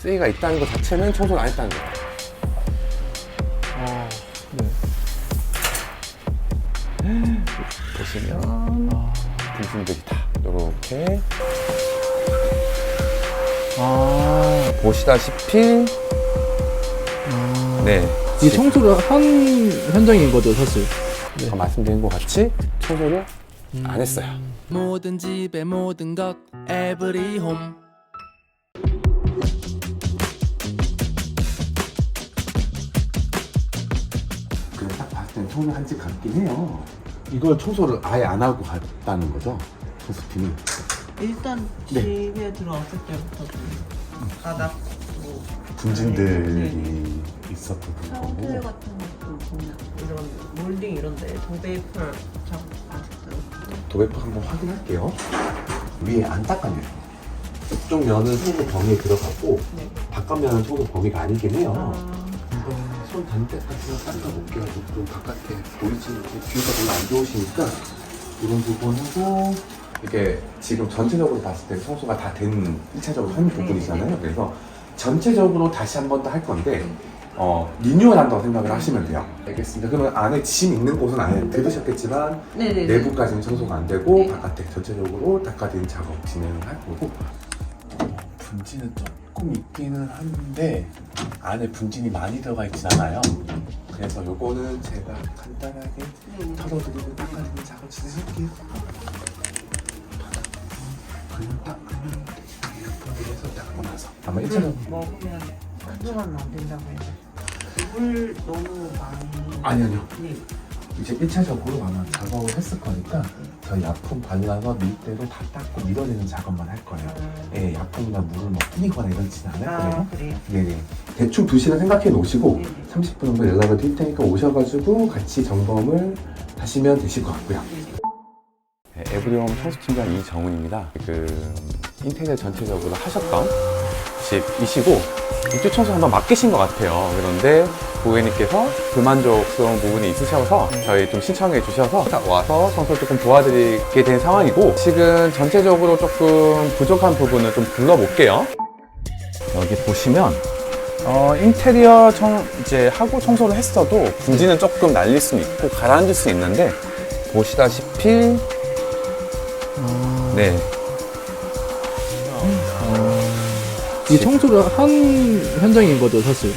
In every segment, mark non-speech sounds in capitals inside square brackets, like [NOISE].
쓰레기가 있다는 것 자체는 청소를 안 했다는 거예요. 아, 네. [GASPS] 보시면 분신들이 다 이렇게 아, 보시다시피 아. 네이 청소를 한 현장인 거죠, 사실. 아까 말씀드린 것 같이 청소를 안 했어요. 모든 집의 모든 것 every home 그냥 딱 봤을 땐 청소 한집 같긴 해요. 이걸 청소를 아예 안 하고 갔다는 거죠? 청소팀이. 일단 네. 집에 들어왔을 때부터 좀 바닥 뭐 분진들이 있었던 샤워틀 거고. 같은 것도 보면 이런 몰딩 이런데 도배풀 참 아직도 도배포 한번 확인할게요. 위에 안 닦았네요. 이쪽 면은 청소 범위에 들어가고 네. 바깥 면은 청소 범위가 아니긴 해요. 아, 손 닿는 데까지만 닦아볼게요. 좀 바깥에 보이지 뷰가 별로 안 좋으시니까 이런 부분하고 이게 지금 전체적으로 봤을 때 청소가 다 된 1차적으로 한 부분이잖아요. 그래서 전체적으로 다시 한 번 더 할 건데 어, 리뉴얼 한다고 생각을 하시면 돼요. 알겠습니다. 그러면 안에 짐 있는 곳은 안에 들으셨겠지만 네네네. 내부까지는 청소가 안 되고 네. 바깥에 전체적으로 닦아드리는 작업 진행을 할 거고 어, 분진은 조금 있기는 한데 안에 분진이 많이 들어가 있진 않아요. 그래서 요거는 제가 간단하게. 털어드리고 닦아드리는 작업 진행할게요 그냥 닦으면 분리해서 닦고 나서. 아마 1차적 먹으면 한동안 안 된다고 해서 물 너무 많이 아니 아니요. 네. 이제 1차적으로 아마 작업을 했을 거니까 저희 약품 발라서 밀대로 다 닦고 밀어내는 작업만 할 거예요 예, 약품이나 물을 뭐 뿌리거나 이러지는 않을 거예요 아 그래요? 네네. 대충 2시간 생각해 놓으시고 네네. 30분 정도 연락을 드릴 테니까 오셔가지고 같이 점검을 하시면 되실 것 같고요. 네, 에브리홈 청소팀장 이정훈입니다. 그 인테리어 전체적으로 하셨던 집이시고 입주 청소 한번 맡기신 것 같아요. 그런데 고객님께서 불만족스러운 부분이 있으셔서 저희 좀 신청해 주셔서 와서 청소 조금 도와드리게 된 상황이고 지금 전체적으로 조금 부족한 부분을 좀 불러볼게요. 여기 보시면 어, 인테리어 청, 이제 하고 청소를 했어도 분지는 조금 날릴 수는 있고 가라앉을 수는 있는데 보시다시피 아, 네 이 청소를 한 현장인 거죠, 사실.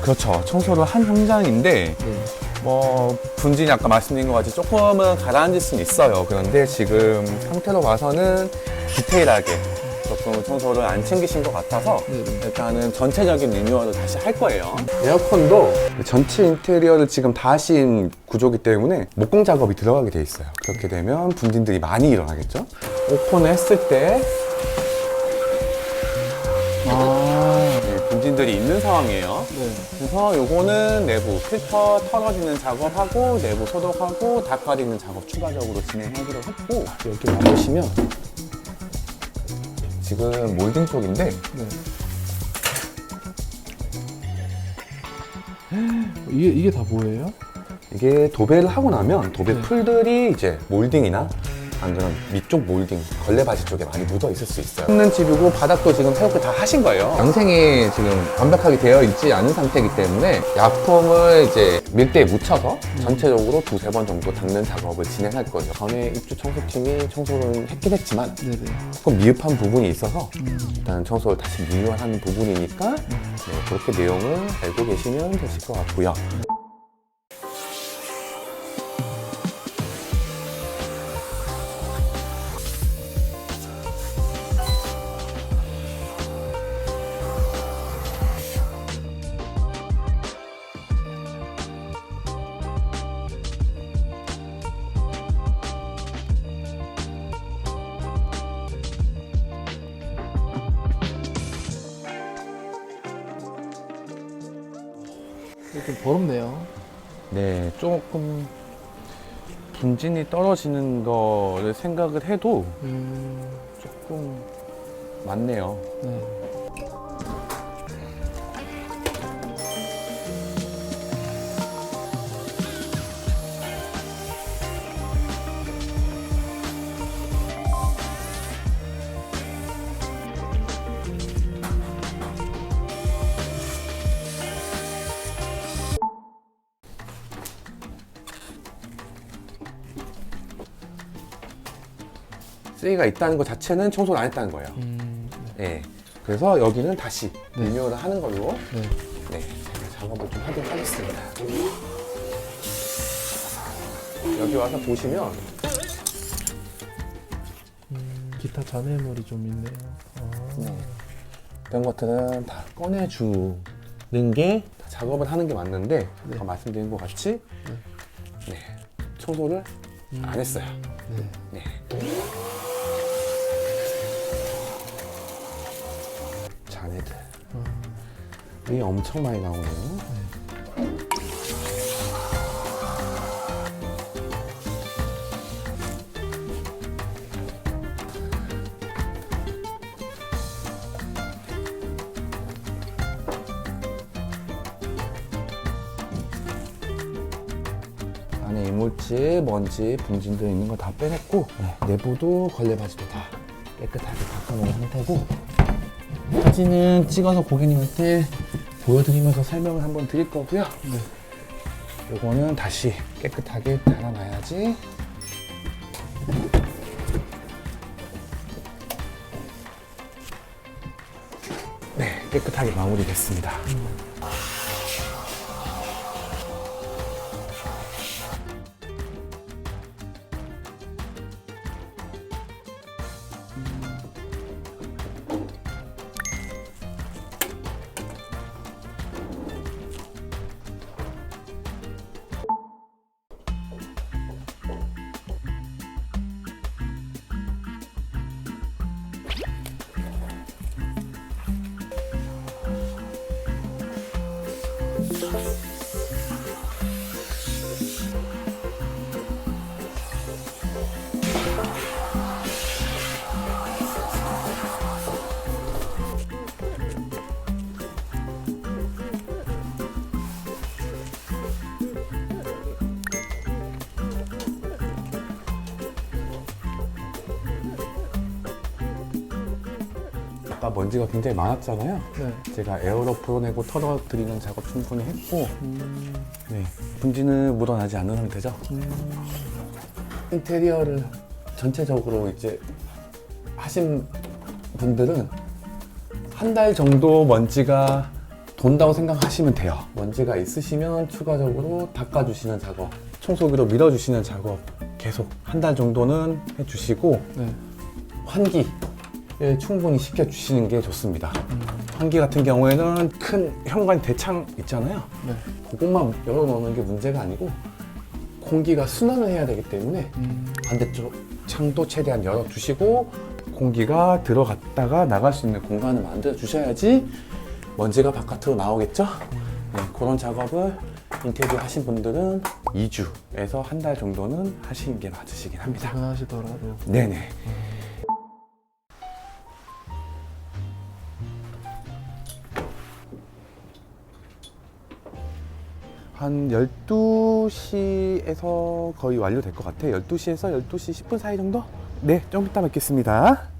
그렇죠 청소를 한 현장인데 네. 뭐 분진이 아까 말씀드린 것 같이 조금은 가라앉을 수는 있어요 그런데 지금 상태로 봐서는 디테일하게 조금 청소를 안 챙기신 것 같아서 네네. 일단은 전체적인 리뉴얼을 다시 할 거예요. 에어컨도 전체 인테리어를 지금 다 하신 구조기 때문에 목공 작업이 들어가게 돼 있어요. 그렇게 되면 분진들이 많이 일어나겠죠. 오픈을 했을 때 분진들이 있는 상황이에요. 네. 그래서 요거는 내부 필터 털어지는 작업하고 내부 소독하고 닦아리는 작업 추가적으로 진행하기로 했고 여기 와보시면 지금 몰딩 쪽인데 네. 이게, 이게 다 뭐예요? 이게 도배를 하고 나면 도배 네. 풀들이 이제 몰딩이나 아니면 밑쪽 몰딩, 걸레 바지 쪽에 많이 묻어 있을 수 있어요. 있는 집이고 바닥도 지금 새롭게 다 하신 거예요. 양생이 지금 완벽하게 되어 있지 않은 상태이기 때문에 약품을 이제 밀대에 묻혀서 전체적으로 두세 번 정도 닦는 작업을 진행할 거예요. 전에 입주 청소팀이 청소를 했긴 했지만 네네. 조금 미흡한 부분이 있어서 음. 일단 청소를 다시 리뉴얼하는 부분이니까 네, 그렇게 내용을 알고 계시면 되실 것 같고요. 좀 더럽네요. 네, 조금 분진이 떨어지는 거를 생각을 해도 음, 조금 많네요. 네. 쓰레기가 있다는 것 자체는 청소를 안 했다는 거예요. 음, 예. 그래서 여기는 다시 네. 리뉴얼을 하는 걸로 네. 네, 제가 작업을 좀 하도록 하겠습니다. 여기 와서 보시면 음, 기타 잔해물이 좀 있네요. 아, 네. 이런 것들은 다 꺼내주는 게 작업을 하는 게 맞는데 네. 아까 말씀드린 것 같이 네, 청소를 음, 안 했어요. 네. 네. 이 엄청 많이 나오네요. 안에 이물질, 먼지, 분진들 있는 거 다 빼냈고 네, 내부도 걸레바지도 다 깨끗하게 닦아놓은 상태고 사진은 찍어서 고객님한테 보여드리면서 설명을 한번 드릴 거고요. 네. 요거는 다시 깨끗하게 달아놔야지. 네, 깨끗하게 마무리됐습니다. Thanks. 아까 먼지가 굉장히 많았잖아요. 네. 제가 에어로 풀어내고 털어드리는 작업 충분히 했고, 음, 네, 분지는 묻어나지 않는 상태죠. 음, 인테리어를 전체적으로 이제 하신 분들은 한 달 정도 먼지가 돈다고 생각하시면 돼요. 먼지가 있으시면 추가적으로 닦아주시는 작업, 청소기로 밀어주시는 작업 계속 한 달 정도는 해주시고 네. 환기 에 충분히 시켜주시는 게 좋습니다. 음, 환기 같은 경우에는 큰 현관 대창 있잖아요. 네. 그것만 열어놓는 게 문제가 아니고 공기가 순환을 해야 되기 때문에 음, 반대쪽 창도 최대한 열어주시고 공기가 들어갔다가 나갈 수 있는 공간을 만들어 주셔야지 먼지가 바깥으로 나오겠죠? 네, 그런 작업을 인테리어 하신 분들은 2주에서 한 달 정도는 하시는 게 맞으시긴 합니다. 퇴근하시더라도. 네네. 한 12시에서 거의 완료될 것 같아요. 12시에서 12시 10분 사이 정도? 네, 좀 이따 뵙겠습니다.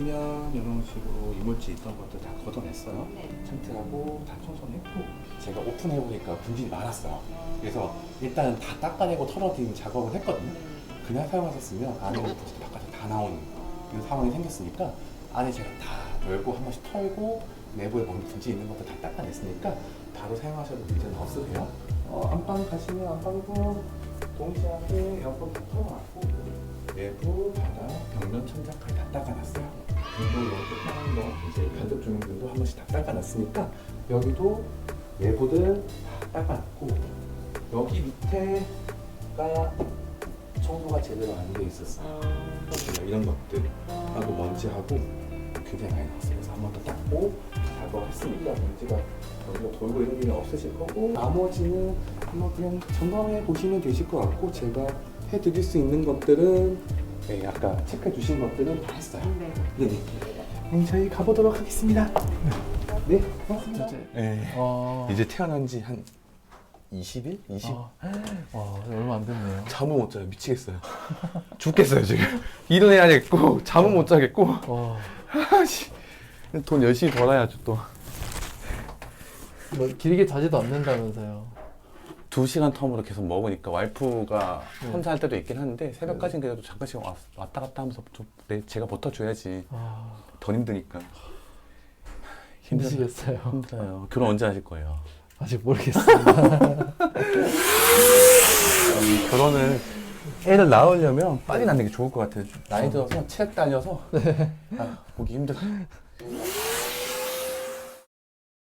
보시면 이런 식으로 이물질 있던 것들 다 걷어냈어요. 찬트하고 다 청소했고 제가 오픈해 보니까 분진이 많았어요. 그래서 일단은 다 닦아내고 털어드리는 작업을 했거든요. 그냥 사용하셨으면 안에 있는 분진이 바깥에 다 나오는 이런 상황이 생겼으니까 안에 제가 다 열고 한 번씩 털고 내부에 보면 분진 있는 것들 다 닦아냈으니까 바로 사용하셔도 문제는 없으세요. 어, 안방 가시면 안방도 동시하게 에어컨 다 털어놨고 내부, 바닥, 벽면, 천장까지 다 닦아놨어요. 여기 하는 거 이제 간접 조명들도 한 번씩 다 닦아놨으니까 여기도 내부들 다 닦아놨고 여기 밑에가 청소가 제대로 안 돼 있었어요. 제가 이런 것들 하고 먼지하고 굉장히 많이 나왔어요. 그래서 한 번 더 닦고 작업했으니까 먼지가 여기가 돌고 이런 일은 없으실 거고 나머지는 한번 그냥 점검해 보시면 되실 것 같고 제가 해드릴 수 있는 것들은 네, 아까 체크해 주신 것들은 다 했어요. 네. 네네. 그럼 저희 가보도록 하겠습니다. 네. 네, 고맙습니다. 네. 어, 이제 태어난 지 한 20일? 20? 어, 와 얼마 안 됐네요. 잠을 못 자요. 미치겠어요. 죽겠어요, 지금. 일은 해야겠고, 잠은 못 자겠고. 와, 아씨. 돈 열심히 벌어야죠, 또. 뭐 길게 자지도 않는다면서요. 두 시간 텀으로 계속 먹으니까 와이프가 네. 혼자 할 때도 있긴 한데 새벽까지는 그래도 잠깐씩 왔- 왔다 갔다 하면서 좀 내, 제가 버텨줘야지. 아, 더 힘드니까. 힘드시겠어요. 힘들어요. 결혼 언제 하실 거예요? 아직 모르겠습니다. [LAUGHS] 음, 결혼을 애를 낳으려면 빨리 낳는 게 좋을 것 같아요. 나이 들어서 책 다녀서. 아, 보기 힘들어